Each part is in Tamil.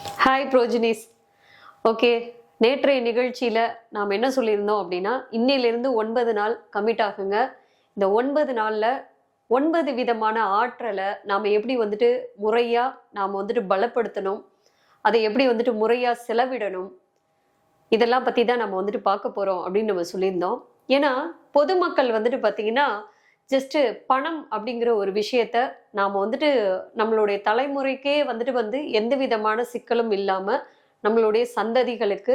ஹாய் ப்ரோஜினிஸ் ஓகே நேற்றைய நிகழ்ச்சியில் நாம் என்ன சொல்லியிருந்தோம் அப்படின்னா இன்னையிலிருந்து ஒன்பது நாள் கமிட் ஆகுங்க. இந்த ஒன்பது நாளில் ஒன்பது விதமான ஆற்றலை நாம் எப்படி வந்துட்டு முறையாக நாம் வந்துட்டு பலப்படுத்தணும் அதை எப்படி வந்துட்டு முறையாக செலவிடணும் இதெல்லாம் பற்றி தான் நம்ம வந்துட்டு பார்க்க போகிறோம் அப்படின்னு நம்ம சொல்லியிருந்தோம். ஏன்னா பொதுமக்கள் வந்துட்டு பார்த்தீங்கன்னா ஜஸ்ட்டு பணம் அப்படிங்கிற ஒரு விஷயத்த நாம் வந்துட்டு நம்மளுடைய தலைமுறைக்கே வந்துட்டு வந்து எந்த விதமான சிக்கலும் இல்லாமல் நம்மளுடைய சந்ததிகளுக்கு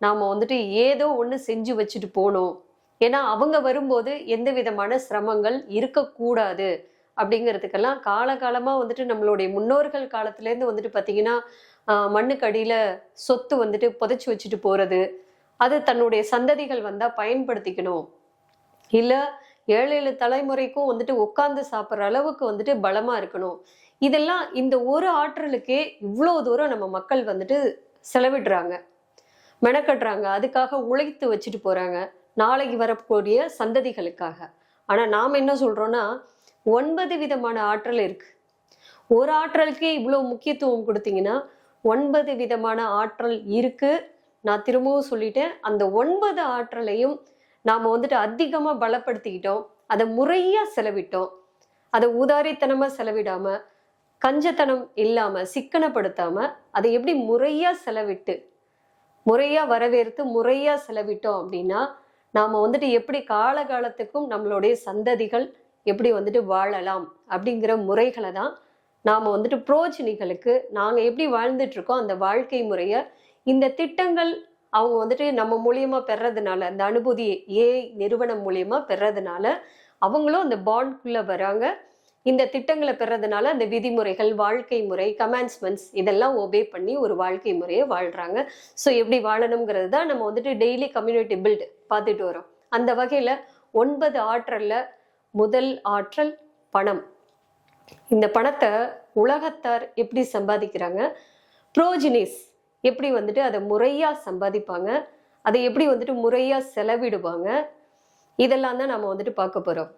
நாம் வந்துட்டு ஏதோ ஒன்று செஞ்சு வச்சுட்டு போகணும் ஏன்னா அவங்க வரும்போது எந்த விதமான சிரமங்கள் இருக்கக்கூடாது அப்படிங்கிறதுக்கெல்லாம் காலகாலமாக வந்துட்டு நம்மளுடைய முன்னோர்கள் காலத்துலேருந்து வந்துட்டு பார்த்தீங்கன்னா மண்ணுக்கடியில் மண்ணுக்கு அடியில் சொத்து வந்துட்டு புதைச்சி வச்சுட்டு போகிறது அது தன்னுடைய சந்ததிகள் வந்தால் பயன்படுத்திக்கணும். இல்லை ஏழு ஏழு தலைமுறைக்கும் வந்துட்டு உட்காந்து சாப்பிட்ற அளவுக்கு வந்துட்டு பலமா இருக்கணும். இதெல்லாம் இந்த ஒரு ஆற்றலுக்கே இவ்வளோ தூரம் நம்ம மக்கள் வந்துட்டு செலவிடுறாங்க. மெனக்கட்டுறாங்க. அதுக்காக உழைத்து வச்சுட்டு போகிறாங்க நாளைக்கு வரக்கூடிய சந்ததிகளுக்காக. ஆனால் நாம் என்ன சொல்கிறோன்னா ஒன்பது விதமான ஆற்றல் இருக்குது ஒரு ஆற்றலுக்கே இவ்வளோ முக்கியத்துவம் கொடுத்தீங்கன்னா ஒன்பது விதமான ஆற்றல் இருக்குது நான் திரும்பவும் சொல்லிட்டேன். அந்த ஒன்பது ஆற்றலையும் நாம் வந்துட்டு அதிகமாக பலப்படுத்திக்கிட்டோம். அதை முறையாக செலவிட்டோம். அதை ஊதாரித்தனமாக செலவிடாமல் கஞ்சத்தனம் இல்லாமல் சிக்கனப்படுத்தாமல் அதை எப்படி முறையாக செலவிட்டு முறையாக வரவேற்று முறையாக செலவிட்டோம் அப்படின்னா நாம் வந்துட்டு எப்படி காலகாலத்துக்கும் நம்மளுடைய சந்ததிகள் எப்படி வந்துட்டு வாழலாம் அப்படிங்கிற முறைகளை தான் நாம் வந்துட்டு புரோஜினிகளுக்கு நாங்கள் எப்படி வாழ்ந்துட்டுருக்கோம் அந்த வாழ்க்கை முறையை இந்த திட்டங்கள் அவங்க வந்துட்டு நம்ம மூலியமா பெறதுனால அந்த அனுபூதி ஏ நிறுவனம் மூலியமா பெறதுனால அவங்களும் அந்த பாண்ட்குள்ள வராங்க. இந்த திட்டங்களை பெறதுனால அந்த விதிமுறைகள் வாழ்க்கை முறை கமாண்ட்ஸ்மெண்ட்ஸ் இதெல்லாம் ஒபே பண்ணி ஒரு வாழ்க்கை முறையை வாழ்றாங்க. ஸோ எப்படி வாழணுங்கிறது தான் நம்ம வந்துட்டு டெய்லி கம்யூனிட்டி பில்ட் பார்த்துட்டு வரோம். அந்த வகையில் ஒன்பது ஆற்றலில் முதல் ஆற்றல் பணம். இந்த பணத்தை உலகத்தார் எப்படி சம்பாதிக்கிறாங்க? ப்ரோஜினிஸ் எப்படி வந்துட்டு அதை முறையாக சம்பாதிப்பாங்க அதை எப்படி வந்துட்டு முறையாக செலவிடுவாங்க இதெல்லாம் தான் நம்ம வந்துட்டு பார்க்க போகிறோம்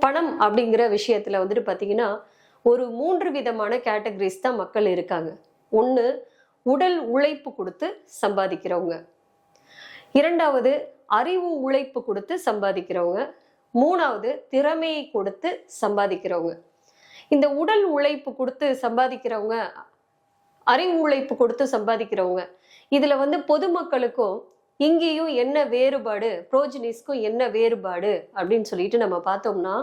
பணம் அப்படிங்கிற விஷயத்தில் வந்துட்டு பார்த்தீங்கன்னா ஒரு மூன்று விதமான கேட்டகரிஸ் தான் மக்கள் இருக்காங்க. ஒன்று உடல் உழைப்பு கொடுத்து சம்பாதிக்கிறவங்க. இரண்டாவது அறிவு உழைப்பு கொடுத்து சம்பாதிக்கிறவங்க. மூணாவது திறமையை கொடுத்து சம்பாதிக்கிறவங்க. இந்த உடல் உழைப்பு கொடுத்து சம்பாதிக்கிறவங்க அறிவு உழைப்பு கொடுத்து சம்பாதிக்கிறவங்க. இதுல வந்து பொதுமக்களுக்கும் இங்கேயும் என்ன வேறுபாடு புரோஜினிஸ்க்கும் என்ன வேறுபாடு அப்படின்னு சொல்லிட்டு நம்ம பார்த்தோம்னா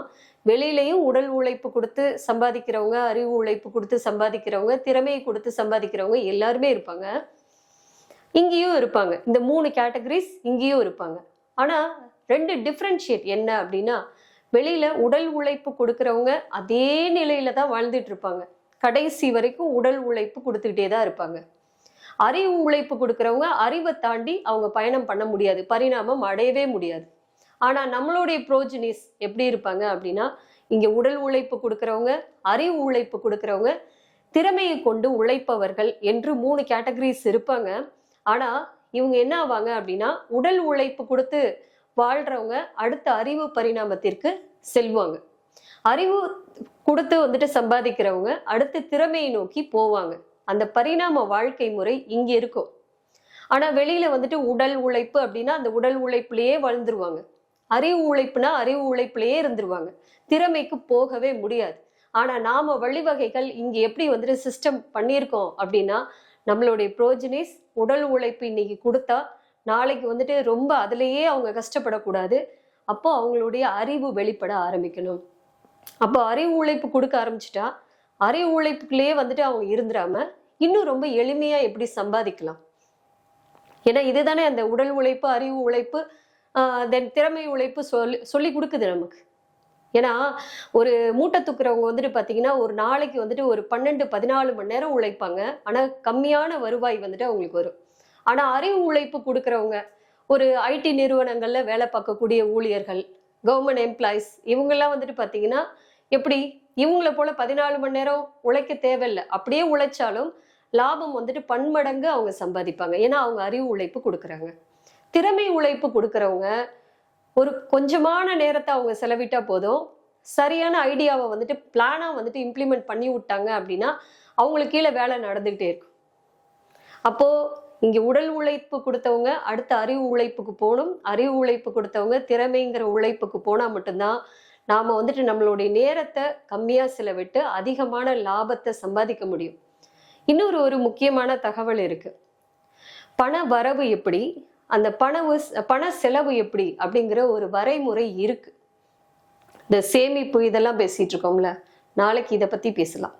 வெளியிலையும் உடல் உழைப்பு கொடுத்து சம்பாதிக்கிறவங்க அறிவு உழைப்பு கொடுத்து சம்பாதிக்கிறவங்க திறமையை கொடுத்து சம்பாதிக்கிறவங்க எல்லாருமே இருப்பாங்க. இங்கேயும் இருப்பாங்க. இந்த மூணு கேட்டகரிஸ் இங்கேயும் இருப்பாங்க. ஆனால் ரெண்டு டிஃப்ரென்ஷியேட் என்ன அப்படின்னா வெளியில உடல் உழைப்பு கொடுக்கறவங்க அதே நிலையில தான் வாழ்ந்துட்டு இருப்பாங்க. கடைசி வரைக்கும் உடல் உழைப்பு கொடுத்துக்கிட்டே தான் இருப்பாங்க. அறிவு உழைப்பு கொடுக்குறவங்க அறிவை தாண்டி அவங்க பயணம் பண்ண முடியாது. பரிணாமம் அடையவே முடியாது. ஆனால் நம்மளுடைய புரோஜினிஸ் எப்படி இருப்பாங்க அப்படின்னா இங்கே உடல் உழைப்பு கொடுக்குறவங்க அறிவு உழைப்பு கொடுக்குறவங்க திறமையை கொண்டு உழைப்பவர்கள் என்று மூணு கேட்டகரிஸ் இருப்பாங்க. ஆனால் இவங்க என்ன ஆவாங்க அப்படின்னா உடல் உழைப்பு கொடுத்து வாழ்கிறவங்க அடுத்த அறிவு பரிணாமத்திற்கு செல்வாங்க. அறிவு கொடுத்து வந்துட்டு சம்பாதிக்கிறவங்க அடுத்து திறமையை நோக்கி போவாங்க. அந்த பரிணாம வாழ்க்கை முறை இங்க இருக்கும். ஆனா வெளியில வந்துட்டு உடல் உழைப்பு அப்படின்னா அந்த உடல் உழைப்புலயே வளர்ந்துருவாங்க அறிவு உழைப்புனா அறிவு உழைப்புலயே இருந்துருவாங்க. திறமைக்கு போகவே முடியாது. ஆனா நாம வழிவகைகள் இங்க எப்படி வந்துட்டு சிஸ்டம் பண்ணியிருக்கோம் அப்படின்னா நம்மளுடைய ப்ரோஜனிஸ் உடல் உழைப்பு இன்னைக்கு கொடுத்தா நாளைக்கு வந்துட்டு ரொம்ப அதுலேயே அவங்க கஷ்டப்படக்கூடாது. அப்போ அவங்களுடைய அறிவு வெளிப்பட ஆரம்பிக்கணும். அப்போ அறிவு உழைப்பு கொடுக்க ஆரம்பிச்சிட்டா அறிவு உழைப்புக்குள்ளேயே வந்துட்டு அவங்க இருந்துடாம இன்னும் ரொம்ப எளிமையாக எப்படி சம்பாதிக்கலாம்? ஏன்னா இதுதானே அந்த உடல் உழைப்பு அறிவு உழைப்பு தென் திறமை உழைப்பு சொல்லி சொல்லி கொடுக்குது நமக்கு. ஏன்னா ஒரு மூட்டை தூக்குறவங்க வந்துட்டு பார்த்தீங்கன்னா ஒரு நாளைக்கு வந்துட்டு ஒரு பன்னெண்டு பதினாலு மணி நேரம் உழைப்பாங்க. ஆனால் கம்மியான வருவாய் வந்துட்டு அவங்களுக்கு வரும். ஆனால் அறிவு உழைப்பு கொடுக்குறவங்க ஒரு ஐடி நிறுவனங்களில் வேலை பார்க்கக்கூடிய ஊழியர்கள் கவர்மெண்ட் எம்ப்ளாயிஸ் இவங்கெல்லாம் வந்துட்டு பார்த்தீங்கன்னா எப்படி? இவங்களை போல பதினாலு மணி நேரம் உழைக்க தேவையில்லை. அப்படியே உழைச்சாலும் லாபம் வந்துட்டு பன்மடங்கு அவங்க சம்பாதிப்பாங்க. ஏன்னா அவங்க அறிவு உழைப்பு கொடுக்குறாங்க. திறமை உழைப்பு கொடுக்குறவங்க ஒரு கொஞ்சமான நேரத்தை அவங்க செலவிட்டா போதும். சரியான ஐடியாவை வந்துட்டு பிளானாக வந்துட்டு இம்ப்ளிமெண்ட் பண்ணி விட்டாங்க அப்படின்னா அவங்களுக்கு கீழே வேலை நடந்துகிட்டே இருக்கும். அப்போது இங்க உடல் உழைப்பு கொடுத்தவங்க அடுத்த அறிவு உழைப்புக்கு போகணும். அறிவு உழைப்பு கொடுத்தவங்க திறமைங்கிற உழைப்புக்கு போனா மட்டும்தான் நாம வந்துட்டு நம்மளுடைய நேரத்தை கம்மியா செலவிட்டு அதிகமான லாபத்தை சம்பாதிக்க முடியும். இன்னொரு ஒரு முக்கியமான தகவல் இருக்கு. பண வரவு எப்படி? அந்த பணவு பண செலவு எப்படி? அப்படிங்கிற ஒரு வரைமுறை இருக்கு. இந்த சேமிப்பு இதெல்லாம் பேசிட்டு இருக்கோம்ல. நாளைக்கு இதை பத்தி பேசலாம்.